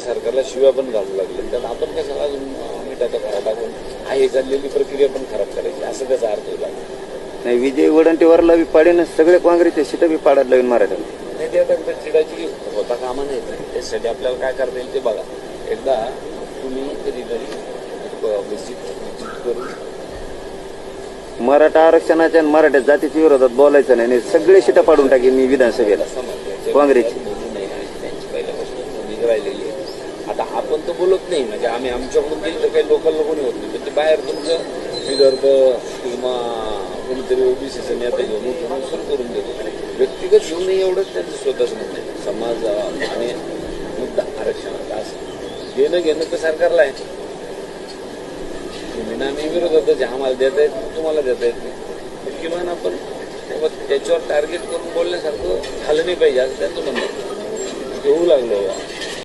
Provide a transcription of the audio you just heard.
सरकारला शिव्या पण घालू लागले. तर आपण कशाला अजून मिठाचा खरा टाकून? आहे चाललेली प्रक्रिया पण खराब करायची. असं त्याचा अर्थ होता. नाही विजय वडंटीवरला बी पाडेन सगळे काँग्रेसचे सीट बी पाडायला लावून मराठ्याला नाही ते आता चिडाची होता कामा नाही त्यासाठी आपल्याला काय करता येईल ते बघा. एकदा तुम्ही कधीतरी निश्चित निश्चित करून मराठा आरक्षणाच्या आणि मराठा जातीच्या विरोधात बोलायचं नाही आणि सगळे सीटा पाडून टाकेन मी विधानसभेला. काँग्रेसची. बोलू नाही आणि त्यांची पहिल्यापासून भूमिका राहिलेली आहे आता नाही म्हणजे आम्ही आमच्याकडून केली तर काही लोकल कोणी होत नाही पण ते बाहेर तुमचं विदर्भ किंवा कोणीतरी ओबीसीचे नेता घेऊन उठून सुरू करून देतो. व्यक्तिगत घेऊन नाही एवढंच त्यांचं स्वतःच म्हणणं आहे. समाज आणि मुद्दा आरक्षणाचा असं. घेणं घेणं तर सरकारला आहे. तुम्ही ना मी विरोधातच जे आम्हाला देता येत नाही, तुम्हाला देता येत नाही. किमान आपण त्याच्यावर टार्गेट करून बोलण्यासारखं झालं नाही पाहिजे असं त्यांचं म्हणणं आहे. होऊ लागलं